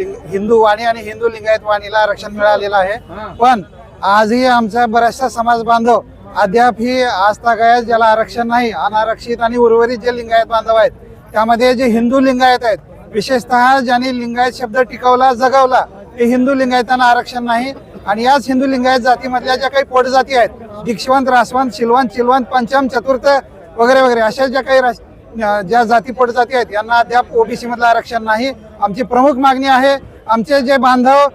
लिंग हिंदू वाणी आणि हिंदू लिंगायत वाणीला आरक्षण मिळालेलं आहे. पण आजही आमचा बराचसा समाज बांधव अद्याप ही आज तागायत ज्याला आरक्षण नाही अनारक्षित आणि उर्वरित जे लिंगायत बांधव आहेत त्यामध्ये जे हिंदू लिंगायत आहेत विशेषतः ज्यांनी लिंगायत शब्द टिकवला जगवला ते हिंदू लिंगायतांना आरक्षण नाही. आणि याच हिंदू लिंगायत जातीमधल्या ज्या काही पोटजाती आहेत दीक्षवंत रासवंत शिलवंत चिलवंत पंचम चतुर्थ वगैरे वगैरे अशा ज्या काही ज्या जाती पोटजाती आहेत यांना अद्याप ओबीसी मधलं आरक्षण नाही. आमची प्रमुख मागणी आहे. आमचे जे बांधव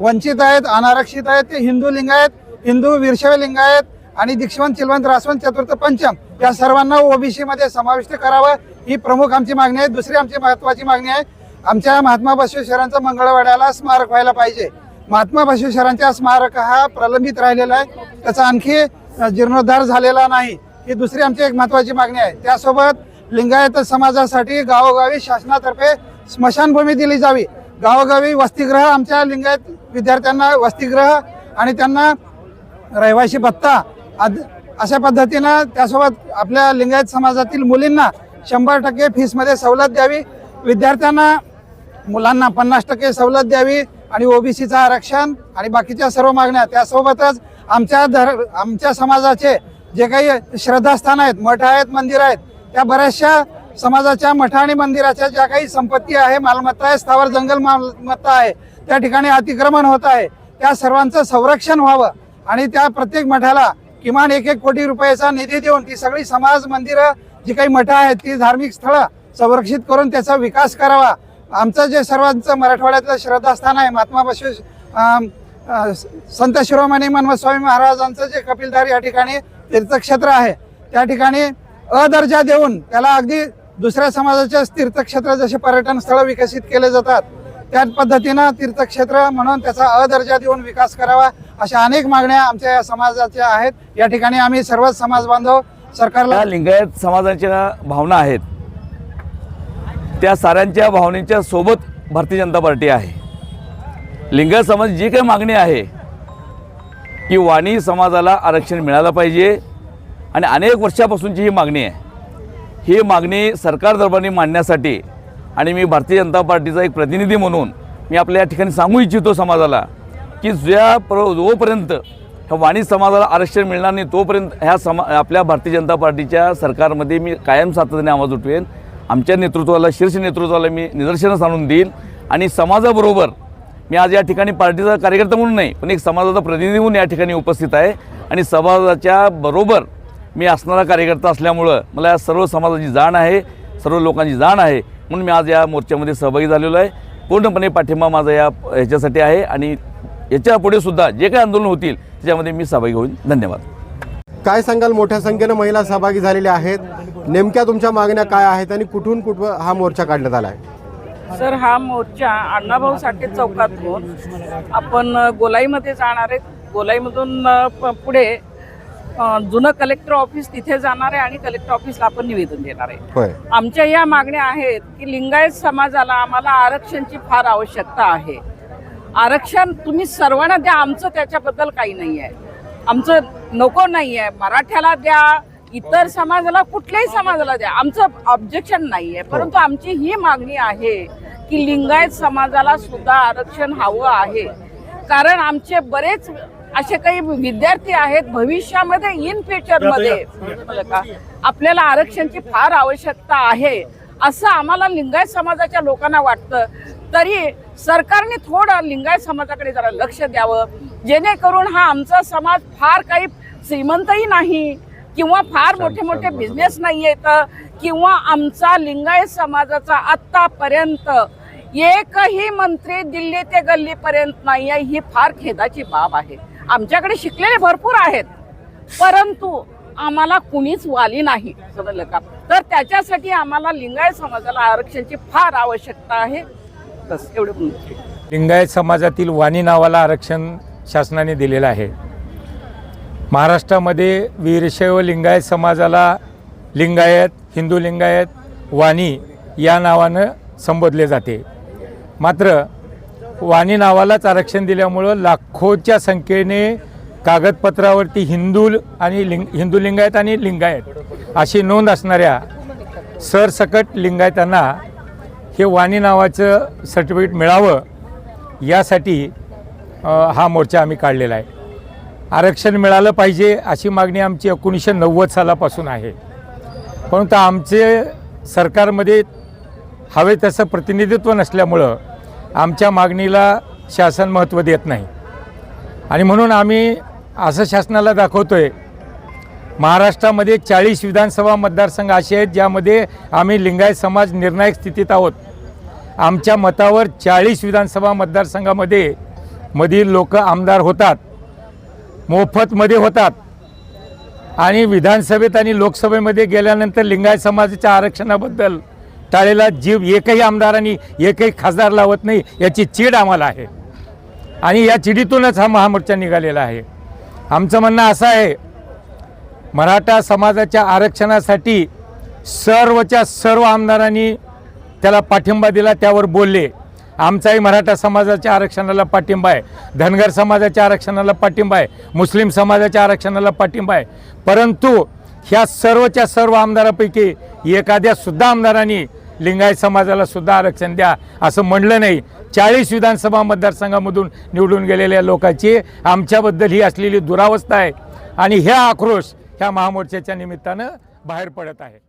वंचित आहेत अनारक्षित आहेत ते हिंदू लिंगायत हिंदू वीरशैव लिंगायत आणि दीक्षवंत चिलवंत रासवंत चतुर्थ पंचम या सर्वांना ओबीसी मध्ये समाविष्ट करावं. ही प्रमुख आमची मागणी आहे. दुसरी आमची महत्वाची मागणी आहे. आमच्या महात्मा बसवेश्वरांचा मंगळवाड्याला स्मारक व्हायला पाहिजे. महात्मा बसवेश्वरांच्या स्मारक हा प्रलंबित राहिलेला आहे. त्याचा आणखी जीर्णोद्धार झालेला नाही. ही दुसरी आमची एक महत्वाची मागणी आहे. त्यासोबत लिंगायत समाजासाठी गावोगावी शासनातर्फे स्मशानभूमी दिली जावी. गावोगावी वसतिगृह आमच्या लिंगायत विद्यार्थ्यांना वसतिगृह आणि त्यांना रहिवाशी भत्ता आद- अशा पद्धतीनं त्यासोबत आपल्या लिंगायत समाजातील मुलींना शंभर टक्के फीसमध्ये सवलत द्यावी. विद्यार्थ्यांना मुलांना पन्नास टक्के सवलत द्यावी आणि ओबीसीचं आरक्षण आणि बाकीच्या सर्व मागण्या त्यासोबतच आमच्या धर आमच्या समाजाचे जे काही श्रद्धास्थान आहेत मठ आहेत मंदिर आहेत त्या बऱ्याचशा समाजाच्या मठ आणि मंदिराच्या ज्या काही संपत्ती आहे मालमत्ता आहे स्थावर जंगल मालमत्ता आहे त्या ठिकाणी अतिक्रमण होत आहे त्या सर्वांचं संरक्षण व्हावं आणि त्या प्रत्येक मठाला किमान एक एक कोटी रुपयाचा निधी देऊन ती सगळी समाज मंदिरं जी काही मठं आहेत ती धार्मिक स्थळं संरक्षित करून त्याचा विकास करावा. आमचं जे सर्वांचं मराठवाड्यातलं श्रद्धास्थान आहे महात्मा बसवेश संत शिरोमणी मनमत स्वामी महाराजांचं जे कपिलधार या ठिकाणी तीर्थक्षेत्र आहे त्या ठिकाणी अदर्जा देऊन त्याला अगदी दुसऱ्या समाजाच्या तीर्थक्षेत्र जसे पर्यटन स्थळं विकसित केले जातात त्याच पद्धतीनं तीर्थक्षेत्र म्हणून त्याचा अदर्जा देऊन विकास करावा अशा अनेक मागण्या आमच्या या समाजाच्या आहेत. या ठिकाणी आम्ही सर्वच समाज बांधव सरकारला लिंगायत समाजाच्या भावना आहेत त्या साऱ्यांच्या भावनेच्या सोबत भारतीय जनता पार्टी आहे. लिंगायत समाज जी काही मागणी आहे की वाणी समाजाला आरक्षण मिळालं पाहिजे आणि अनेक वर्षापासूनची ही मागणी आहे. ही मागणी सरकार दरबारी मांडण्यासाठी आणि मी भारतीय जनता पार्टीचा एक प्रतिनिधी म्हणून मी आपल्या या ठिकाणी सांगू इच्छितो समाजाला की ज्या प्र जोपर्यंत ह्या वाणी समाजाला आरक्षण मिळणार नाही तोपर्यंत ह्या समा आपल्या भारतीय जनता पार्टीच्या सरकारमध्ये मी कायम सातत्याने आवाज उठवेन. आमच्या नेतृत्वाला शीर्ष नेतृत्वाला मी निदर्शनं आणून देईन. आणि समाजाबरोबर मी आज या ठिकाणी पार्टीचा कार्यकर्ता म्हणून नाही पण एक समाजाचा प्रतिनिधी म्हणून या ठिकाणी उपस्थित आहे. आणि समाजाच्या बरोबर मी असणारा कार्यकर्ता असल्यामुळं मला या सर्व समाजाची जाण आहे सर्व लोकांची जाण आहे म्हणून मी आज या मोर्चामध्ये सहभागी झालेलो आहे. पूर्णपणे पाठिंबा माझा या ह्याच्यासाठी आहे आणि याच्यापुढे सुद्धा जे काही आंदोलन होतील त्याच्यामध्ये मी सहभागी होईन. धन्यवाद. काय सांगाल? मोठ्या संख्येनं महिला सहभागी झालेल्या आहेत. नेमक्या तुमच्या मागण्या काय आहेत आणि कुठून कुठं हा मोर्चा काढण्यात आला आहे? सर हा मोर्चा अण्णाभाऊ साठे चौकातून आपण गोलाईमध्ये जाणार आहे गोलाईमधून पुढे जुनं कलेक्टर ऑफिस तिथे जाणार आहे आणि कलेक्टर ऑफिसला आपण निवेदन देणार आहे. आमच्या या मागण्या आहेत की लिंगायत समाजाला आम्हाला आरक्षणची फार आवश्यकता आहे. आरक्षण तुम्ही सर्वांना द्या आमचं त्याच्याबद्दल काही नाही आहे आमचं नको नाही आहे मराठ्याला द्या इतर समाजाला कुठल्याही समाजाला द्या. आमचं ऑब्जेक्शन नाही आहे परंतु आमची ही मागणी आहे की लिंगायत समाजाला सुद्धा आरक्षण हवं आहे. कारण आमचे बरेच असे काही विद्यार्थी आहेत भविष्यामध्ये इन फ्युचरमध्ये कळलं का आपल्याला आरक्षणची फार आवश्यकता आहे. असं आम्हाला लिंगायत समाजाच्या लोकांना वाटतं. तरी सरकारने थोडं लिंगायत समाजाकडे जरा लक्ष द्यावं. जेणेकरून हा आमचा समाज फार काही श्रीमंतही नाही किंवा फार मोठे मोठे बिझनेस नाही आहेत. किंवा आमचा लिंगायत समाजाचा आत्तापर्यंत एकही मंत्री दिल्ली ते गल्लीपर्यंत नाही आहे ही फार खेदाची बाब आहे. आमच्याकडे शिकलेले भरपूर आहेत. परंतु आम्हाला कुणीच वाली नाही समजलं का? तर त्याच्यासाठी आम्हाला लिंगायत समाजाला आरक्षणाची फार आवश्यकता आहे. बस एवढं लिंगायत समाजातील वाणी नावाला आरक्षण शासनाने दिलेलं आहे. महाराष्ट्रामध्ये वीरशैव लिंगायत समाजाला लिंगायत हिंदू लिंगायत वाणी या नावानं संबोधले जाते. मात्र वाणी नावालाच आरक्षण दिल्यामुळं लाखोच्या संख्येने कागदपत्रावरती हिंदू आणि लिंग हिंदू लिंगायत आणि लिंगायत अशी नोंद असणाऱ्या सरसकट लिंगायतांना हे वाणी नावाचं सर्टिफिकेट मिळावं यासाठी हा मोर्चा आम्ही काढलेला आहे. आरक्षण मिळालं पाहिजे अशी मागणी आमची एकोणीसशे नव्वद सालापासून आहे. परंतु आमचे सरकारमध्ये हवे तसं प्रतिनिधित्व नसल्यामुळं आमच्या मागणीला शासन महत्त्व देत नाही. आणि म्हणून आम्ही असं शासनाला दाखवतो आहे महाराष्ट्रामध्ये चाळीस विधानसभा मतदारसंघ असे आहेत ज्यामध्ये आम्ही लिंगायत समाज निर्णायक स्थितीत आहोत. आमच्या मतावर चाळीस विधानसभा मतदारसंघामध्ये मधील लोक आमदार होतात मोफतमध्ये होतात. आणि विधानसभेत आणि लोकसभेमध्ये गेल्यानंतर लिंगायत समाजाच्या आरक्षणाबद्दल टाळेला जीव एकही आमदारांनी एकही खासदार लावत नाही याची चीड आम्हाला आहे. आणि या चिडीतूनच हा महामोर्चा निघालेला आहे. आमचं म्हणणं असं आहे मराठा समाजाच्या आरक्षणासाठी सर्वच्या सर्व आमदारांनी त्याला पाठिंबा दिला त्यावर बोलले. आमचाही मराठा समाजाच्या आरक्षणाला पाठिंबा आहे. धनगर समाजाच्या आरक्षणाला पाठिंबा आहे. मुस्लिम समाजाच्या आरक्षणाला पाठिंबा आहे. परंतु ह्या सर्वच्या सर्व आमदारापैकी एखाद्यासुद्धा आमदारांनी लिंगायत समाजाला सुद्धा आरक्षण द्या असं म्हणलं नाही. चाळीस विधानसभा मतदारसंघामधून निवडून गेलेल्या लोकांची आमच्याबद्दल ही असलेली दुरावस्था आहे. आणि ह्या आक्रोश ह्या महामोर्चाच्या निमित्तानं बाहेर पडत आहे.